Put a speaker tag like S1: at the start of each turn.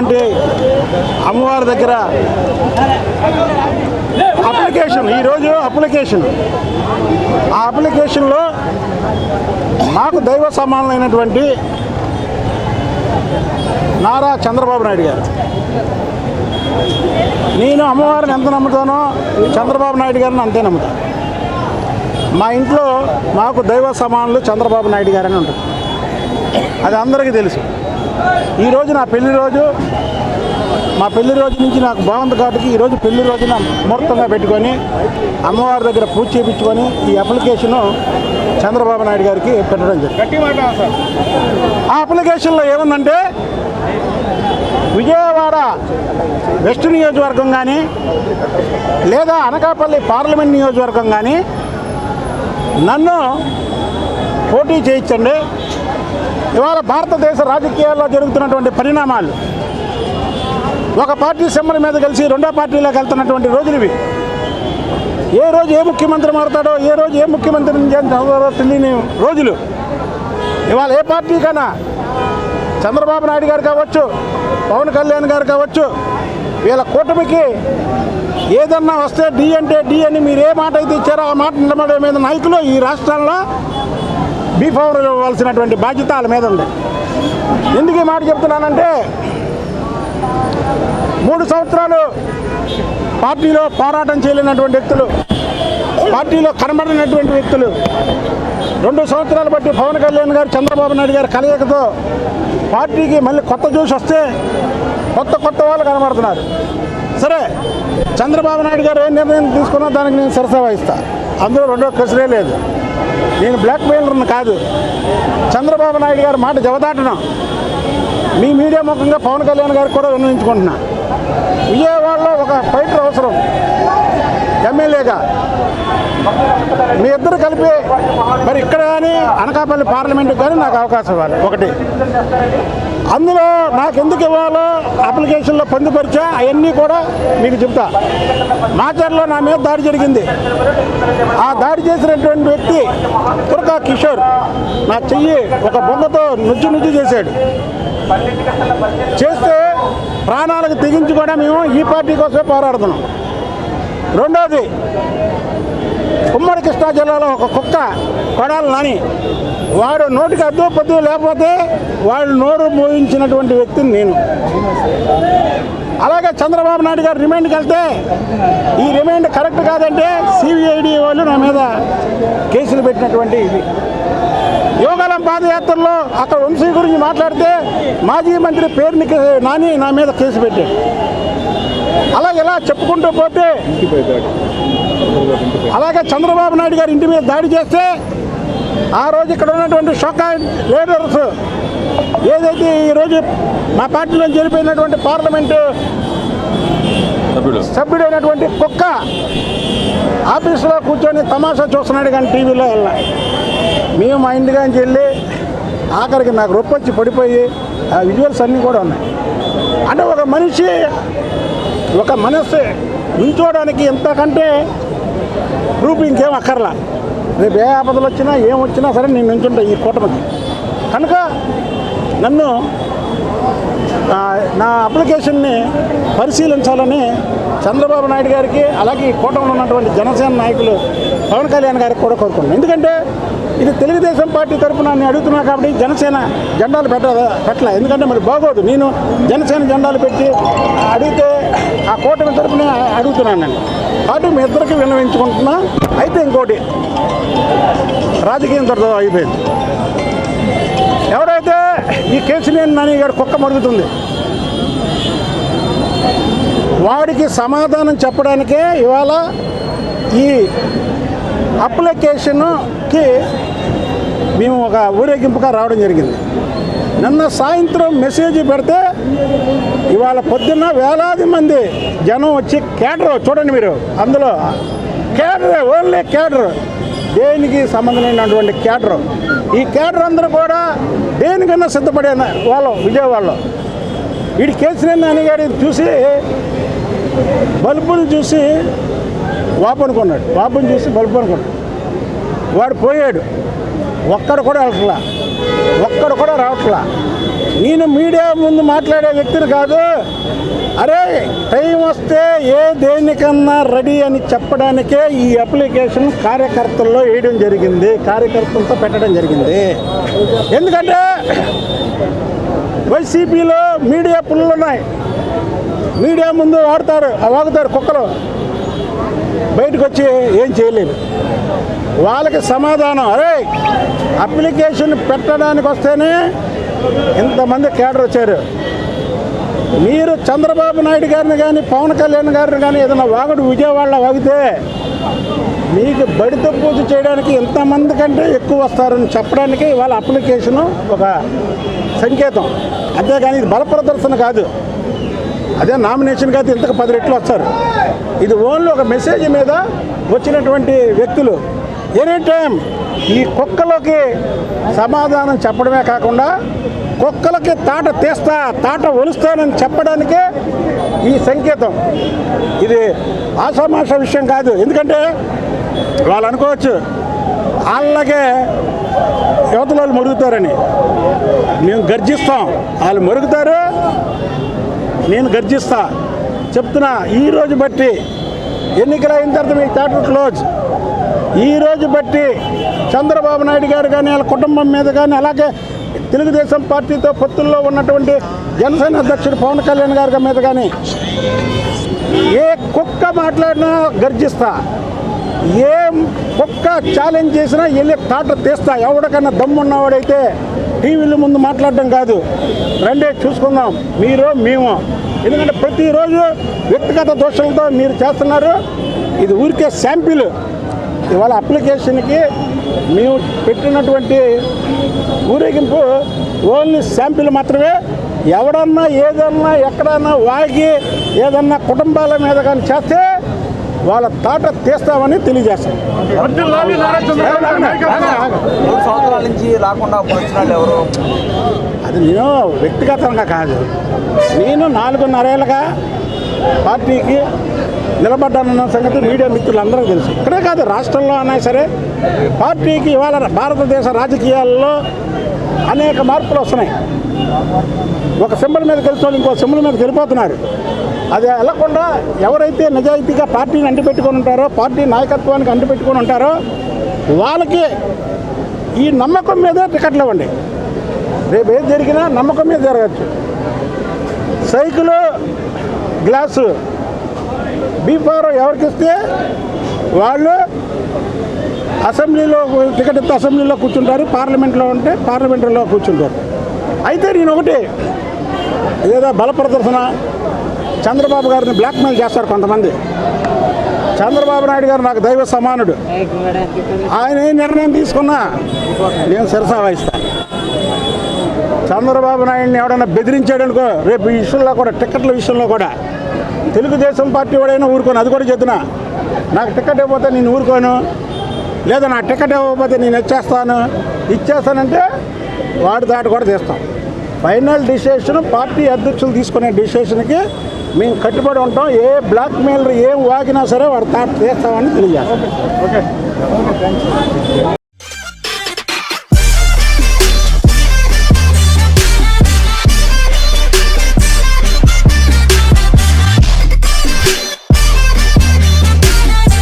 S1: ఉన్నటువంటి అమ్మవారి దగ్గర అప్లికేషన్ ఈరోజు అప్లికేషన్. ఆ అప్లికేషన్లో నాకు దైవ సమానమైనటువంటి నారా చంద్రబాబు నాయుడు గారు. నేను అమ్మవారిని ఎంత నమ్ముతానో చంద్రబాబు నాయుడు గారిని అంతే నమ్ముతాను మా ఇంట్లో మాకు దైవ సమానులు చంద్రబాబు నాయుడు గారని ఉంటుంది అది అందరికీ తెలుసు. ఈరోజు నా పెళ్ళి రోజు. మా పెళ్ళి రోజు నుంచి నాకు బాగుంది కాబట్టి ఈరోజు పెళ్ళి రోజున ముహూర్తంగా పెట్టుకొని అమ్మవారి దగ్గర పూజ చేయించుకొని ఈ అప్లికేషను చంద్రబాబు నాయుడు గారికి పెట్టడం జరిగింది. ఆ అప్లికేషన్లో ఏముందంటే విజయవాడ వెస్ట్ నియోజకవర్గం కానీ లేదా అనకాపల్లి పార్లమెంట్ నియోజకవర్గం కానీ నన్ను పోటీ చేయించండి. ఇవాళ భారతదేశ రాజకీయాల్లో జరుగుతున్నటువంటి పరిణామాలు. ఒక పార్టీ సింబల్ మీద కలిసి రెండో పార్టీలోకి వెళ్తున్నటువంటి రోజులు ఇవి. ఏ రోజు ఏ ముఖ్యమంత్రి మారుతాడో ఏ రోజు ఏ ముఖ్యమంత్రి తెలియని రోజులు. ఇవాళ ఏ పార్టీ కన్నా చంద్రబాబు నాయుడు గారు కావచ్చు పవన్ కళ్యాణ్ గారు కావచ్చు వీళ్ళ కూటమికి ఏదన్నా వస్తే డి అంటే డి అని మీరు ఏ మాట అయితే ఇచ్చారో ఆ మాట నిలబడే మీద నాయకులు ఈ రాష్ట్రంలో బీఫామ్ ఇవ్వాల్సినటువంటి బాధ్యత వాళ్ళ మీద ఉంది. ఎందుకు ఈ మాట చెప్తున్నానంటే మూడు సంవత్సరాలు పార్టీలో పోరాటం చేయలేనటువంటి వ్యక్తులు పార్టీలో కనబడినటువంటి వ్యక్తులు రెండు సంవత్సరాలు బట్టి పవన్ కళ్యాణ్ గారు చంద్రబాబు నాయుడు గారు కలయికతో పార్టీకి మళ్ళీ కొత్త జ్యూస్ వస్తే కొత్త కొత్త వాళ్ళు కనబడుతున్నారు. సరే చంద్రబాబు నాయుడు గారు ఏ నిర్ణయం తీసుకున్నా దానికి నేను సరసా వహిస్తాను అందులో రెండో కసిరే లేదు. నేను బ్లాక్ మెయిలర్ని కాదు. చంద్రబాబు నాయుడు గారు మాట జవదాటను. మీ మీడియా ముఖంగా పవన్ కళ్యాణ్ గారికి కూడా విన్నవించుకుంటున్నా. విజయవాడలో ఒక ఫైటర్ అవసరం. ఎమ్మెల్యేగా. మీ ఇద్దరు కలిపి మరి ఇక్కడ కానీ అనకాపల్లి పార్లమెంట్కి కానీ నాకు అవకాశం ఇవ్వాలి. ఒకటి. అందులో నాకు ఎందుకు ఇవ్వాలో అప్లికేషన్లో పొందుపరిచా అవన్నీ కూడా మీకు చెప్తా. మాచర్లో నా మీద దాడి జరిగింది. ఆ దాడి చేసినటువంటి వ్యక్తి తురకా కిషోర్ నా చెయ్యి ఒక బొమ్మతో నుజ్జు నుజ్జు చేశాడు. చేస్తే ప్రాణాలకు తెగించి కూడా మేము ఈ పార్టీ కోసమే పోరాడుతున్నాం. రెండోది ఉమ్మడి కృష్ణా జిల్లాలో ఒక కుక్క కొడాలి నాని. వాడు నోటికి అద్దు పొద్దు లేకపోతే వాడు నోరు మోయించినటువంటి వ్యక్తిని నేను. అలాగే చంద్రబాబు నాయుడు గారు రిమైండ్కి వెళ్తే ఈ రిమైండ్ కరెక్ట్ కాదంటే సిబిఐడి వాళ్ళు నా మీద కేసులు పెట్టినటువంటి ఇది. యోగాలం పాదయాత్రలో అక్కడ వంశీ గురించి మాట్లాడితే మాజీ మంత్రి పేరుని నాని నా మీద కేసు పెట్టాడు. అలాగే ఇలా చెప్పుకుంటూ పోతే అలాగే చంద్రబాబు నాయుడు గారి ఇంటి మీద దాడి చేస్తే ఆ రోజు ఇక్కడ ఉన్నటువంటి షోకా లీడర్స్ ఏదైతే ఈరోజు మా పార్టీలో జరిపోయినటువంటి పార్లమెంటు
S2: సభ్యుడు
S1: సభ్యుడైనటువంటి కుక్క ఆఫీసులో కూర్చొని తమాషా చూస్తున్నాడు కానీ టీవీలో వెళ్ళా మేము మా ఇంటికాంచి వెళ్ళి ఆఖరికి నాకు రొప్పొచ్చి పడిపోయి ఆ విజువల్స్ అన్నీ కూడా ఉన్నాయి. అంటే ఒక మనిషి ఒక మనస్సు ఉంచోడానికి ఎంతకంటే ప్రూఫ్ ఇంకేం అక్కర్లా. రేపు ఏ ఆపదలు వచ్చినా ఏం వచ్చినా సరే నేను నుంచుంటా ఈ కూటమికి. కనుక నన్ను నా అప్లికేషన్ని పరిశీలించాలని చంద్రబాబు నాయుడు గారికి అలాగే ఈ కూటమిలో ఉన్నటువంటి జనసేన నాయకులు పవన్ కళ్యాణ్ గారికి కూడా కోరుకున్నాను ఎందుకంటే ఇది తెలుగుదేశం పార్టీ తరఫున నేను అడుగుతున్నా కాబట్టి జనసేన జెండాలు పెట్ట పెట్టలే. ఎందుకంటే మరి బాగోదు. నేను జనసేన జెండాలు పెట్టి అడిగితే ఆ కూటమి తరఫున అడుగుతున్నాను నేను. కాబట్టి మీ ఇద్దరికి విన్నవించుకుంటున్నా. అయితే ఇంకోటి రాజకీయం తర్వాత అయిపోయింది. ఎవరైతే ఈ కేసినేని నాని గారు కుక్క మరుగుతుంది వాడికి సమాధానం చెప్పడానికే ఇవాళ ఈ అప్లికేషన్కి మేము ఒక ఊరేగింపుగా రావడం జరిగింది. నిన్న సాయంత్రం మెసేజ్ పెడితే ఇవాళ పొద్దున్న వేలాది మంది జనం వచ్చి కేటర్ చూడండి మీరు అందులో. కేటర్ ఓన్లీ కేటర్ దేనికి సంబంధమైనటువంటి కేటర్ ఈ కేటర్ అందరూ కూడా దేనికన్నా సిద్ధపడే వాళ్ళు విజయవాడలో. వీడి కేసీఆర్ నాన్నగారు చూసి బల్బును చూసి వాపు అనుకున్నాడు. వాపుని చూసి బల్బు అనుకున్నాడు. వాడు పోయాడు. ఒక్కడు కూడా వెళ్ళట్లా. ఒక్కడు కూడా రావట్లా. నేను మీడియా ముందు మాట్లాడే వ్యక్తిని కాదు. అరే టైం వస్తే ఏ దేనికన్నా రెడీ అని చెప్పడానికే ఈ అప్లికేషన్ కార్యకర్తల్లో వేయడం జరిగింది. కార్యకర్తలతో పెట్టడం జరిగింది. ఎందుకంటే వైసీపీలో మీడియా పుల్లు ఉన్నాయి. మీడియా ముందు వాడతారు వాగుతారు కుక్కలు. బయటకు వచ్చి ఏం చేయలేదు. వాళ్ళకి సమాధానం అరే అప్లికేషన్ పెట్టడానికి వస్తేనే ఇంతమంది కేడర్ వచ్చారు. మీరు చంద్రబాబు నాయుడు గారిని కానీ పవన్ కళ్యాణ్ గారిని కానీ ఏదైనా వాగుడు విజయవాడలో వాగితే మీకు బడితో పూజ చేయడానికి ఎంతమంది కంటే ఎక్కువ వస్తారని చెప్పడానికి వాళ్ళ అప్లికేషను ఒక సంకేతం. అంతేగాని ఇది బల ప్రదర్శన కాదు. అదే నామినేషన్ కాదు ఇంతకు పది రెట్లు వస్తారు. ఇది ఓన్లీ ఒక మెసేజ్ మీద వచ్చినటువంటి వ్యక్తులు. ఎనీ టైం ఈ కుక్కలకి సమాధానం చెప్పడమే కాకుండా కుక్కలకి తాట తీస్తా తాట ఒలుస్తానని చెప్పడానికే ఈ సంకేతం. ఇది ఆషామాష విషయం కాదు. ఎందుకంటే వాళ్ళు అనుకోవచ్చు వాళ్ళకే యువతలు వాళ్ళు మరుగుతారని. మేము గర్జిస్తాం. వాళ్ళు మరుగుతారు నేను గర్జిస్తా. చెప్తున్నా ఈరోజు బట్టి ఎన్నికలు అయిన తర్వాత మీ థియేటర్ క్లోజ్. ఈ రోజు బట్టి చంద్రబాబు నాయుడు గారు కానీ వాళ్ళ కుటుంబం మీద కానీ అలాగే తెలుగుదేశం పార్టీతో పొత్తుల్లో ఉన్నటువంటి జనసేన అధ్యక్షుడు పవన్ కళ్యాణ్ గారి మీద కానీ ఏ కుక్క మాట్లాడినా గర్జిస్తా. ఏ కుక్క ఛాలెంజ్ చేసినా వెళ్ళి తాట తీస్తా. ఎవడికన్నా దమ్మున్నవాడైతే టీవీల ముందు మాట్లాడడం కాదు. రండి చూసుకుందాం. మీరు మేము. ఎందుకంటే ప్రతిరోజు వ్యక్తిగత దోషాలతో మీరు చేస్తున్నారు. ఇది ఊరికే శాంపిల్. ఇవాళ అప్లికేషన్కి మేము పెట్టినటువంటి ఊరేగింపు ఓన్లీ శాంపిల్ మాత్రమే. ఎవడన్నా ఏదన్నా ఎక్కడన్నా వాగి ఏదన్నా కుటుంబాల మీద కానీ చేస్తే వాళ్ళ తాట తీస్తామని తెలియజేస్తాం. అది నేను వ్యక్తిగతంగా కాదు. నేను నాలుగున్నరేళ్ళగా పార్టీకి నిలబడ్డానన్న సంగతి మీడియా మిత్రులందరూ తెలుసు. ఇక్కడే కాదు రాష్ట్రంలో అయినా సరే పార్టీకి ఇవాళ భారతదేశ రాజకీయాల్లో అనేక మార్పులు వస్తున్నాయి. ఒక సింబల్ మీద గెలిచిన ఇంకో సింబల్ మీద గెలిపోతున్నారు. అది వెళ్ళకుండా ఎవరైతే నిజాయితీగా పార్టీని అంటిపెట్టుకొని ఉంటారో పార్టీ నాయకత్వానికి అంటిపెట్టుకొని ఉంటారో వాళ్ళకి ఈ నమ్మకం మీదే టికెట్లు ఇవ్వండి. రేపు ఏది జరిగినా నమ్మకం మీద జరగచ్చు. సైకిల్ గ్లాసు బీఫార్ ఎవరికి ఇస్తే వాళ్ళు అసెంబ్లీలో టికెట్ ఇస్తే అసెంబ్లీలో కూర్చుంటారు పార్లమెంట్లో ఉంటే పార్లమెంట్లో కూర్చుంటారు. అయితే నేను ఒకటి ఏదో బల ప్రదర్శన చంద్రబాబు గారిని బ్లాక్మెయిల్ చేస్తారు కొంతమంది. చంద్రబాబు నాయుడు గారు నాకు దైవ సమానుడు. ఆయన ఏ నిర్ణయం తీసుకున్నా నేను సరసా వహిస్తాను చంద్రబాబు నాయుడిని ఎవడన్నా బెదిరించాడనుకో రేపు ఈ కూడా టికెట్ల విషయంలో కూడా. తెలుగుదేశం పార్టీ వాడైనా ఊరుకోను. అది కూడా చెప్తున్నా. నాకు టికెట్ ఇవ్వకపోతే నేను ఊరుకోను. లేదా నా టికెట్ ఇవ్వకపోతే నేను ఇచ్చేస్తాను. ఇచ్చేస్తానంటే వాడి దాటి కూడా తీస్తాం. ఫైనల్ డిసిషన్ పార్టీ అధ్యక్షులు తీసుకునే డిసిషన్కి మేము కట్టుబడి ఉంటాం ఏ బ్లాక్ మెయిల్ ఏం వాగినా సరే వాడు తాట తీస్తామని తెలియాలి. ఓకే.